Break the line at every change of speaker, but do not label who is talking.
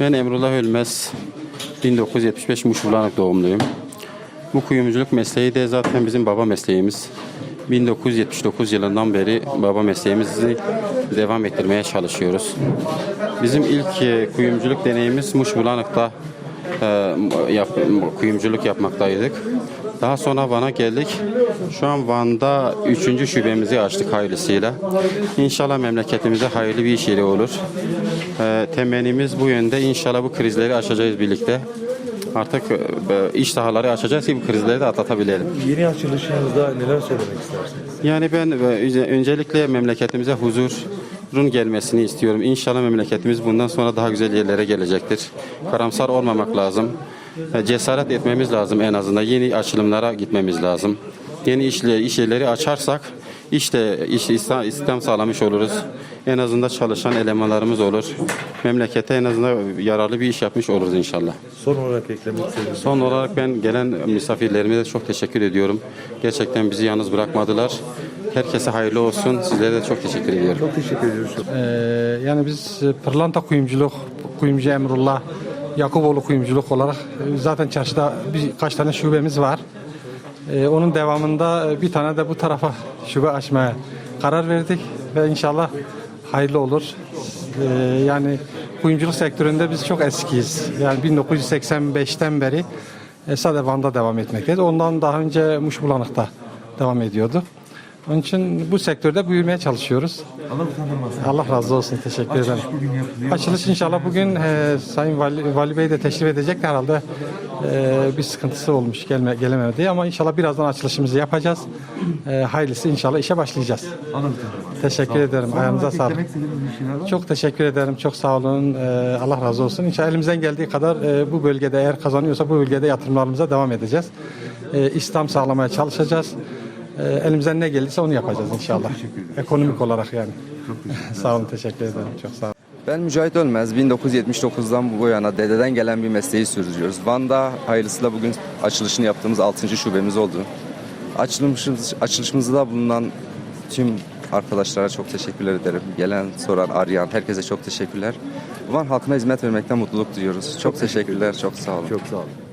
Ben Emrullah Ölmez. 1975 Muş Bulanık doğumluyum. Bu kuyumculuk mesleği de zaten bizim baba mesleğimiz. 1979 yılından beri baba mesleğimizi devam ettirmeye çalışıyoruz. Bizim ilk e, kuyumculuk deneyimiz Muş Bulanık'ta e, yap, kuyumculuk yapmaktaydık. Daha sonra Van'a geldik. Şu an Van'da 3. şubemizi açtık hayırlısıyla. İnşallah memleketimize hayırlı bir iş yeri olur. E, temennimiz bu yönde. İnşallah bu krizleri aşacağız birlikte. Artık e, iş sahaları açacağız ki bu krizleri de atlatabilelim.
Yeni açılışınızda neler söylemek istersiniz?
Yani ben e, öncelikle memleketimize huzurun gelmesini istiyorum. İnşallah memleketimiz bundan sonra daha güzel yerlere gelecektir. Karamsar olmamak lazım. E, Cesaret etmemiz lazım en azından. Yeni açılımlara gitmemiz lazım. Yeni işle, iş yerleri açarsak işte iş, istihdam sağlamış oluruz. En azından çalışan elemanlarımız olur. Memlekete en azından yararlı bir iş yapmış oluruz inşallah.
Son olarak eklemek istediğiniz
Son olarak ben gelen misafirlerime de çok teşekkür ediyorum. Gerçekten bizi yalnız bırakmadılar. Herkese hayırlı olsun. Sizlere de çok teşekkür ediyorum.
Çok teşekkür ediyoruz.
Ee, yani biz pırlanta kuyumculuk, kuyumcu Emrullah, Yakuboğlu kuyumculuk olarak e, zaten çarşıda birkaç tane şubemiz var. Ee, onun devamında e, bir tane de bu tarafa şube açmaya karar verdik ve inşallah hayırlı olur. Yani kuyumculuk sektöründe biz çok eskiyiz. Yani 1985'ten beri e, Van'da devam etmekteyiz. Ondan daha önce Muşbulanık'ta devam ediyordu. Onun için bu sektörde büyümeye çalışıyoruz.
Allah utandırmasın.
Allah razı olsun. Teşekkür ederim.
bugün yapılıyor.
Açılış inşallah bugün e, Sayın Vali, Vali Bey de teşrif edecek herhalde. E, bir sıkıntısı olmuş gelme, gelemedi ama inşallah birazdan açılışımızı yapacağız. E, hayırlısı inşallah işe başlayacağız.
Allah utandırmasın.
Teşekkür ederim. Ayağınıza sağlık.
eklemek istediğiniz bir şeyler var mı?
Çok teşekkür ederim. Çok sağ olun. E, Allah razı olsun. İnşallah elimizden geldiği kadar e, bu bölgede eğer kazanıyorsa bu bölgede yatırımlarımıza devam edeceğiz. E, İslam sağlamaya çalışacağız. E, elimizden ne gelirse onu yapacağız inşallah. Ekonomik olarak yani. sağ olun. Teşekkür ederim. Çok sağ olun.
Ben Mücahit Ölmez. 1979'dan bu yana dededen gelen bir mesleği sürdürüyoruz. Van'da hayırlısıyla bugün açılışını yaptığımız 6. şubemiz oldu. Açılışımız, açılışımızda bulunan tüm arkadaşlara çok teşekkürler ederim. Gelen, soran, arayan herkese çok teşekkürler. Van halkına hizmet vermekten mutluluk duyuyoruz. Çok teşekkürler, çok sağ olun.
Çok sağ olun.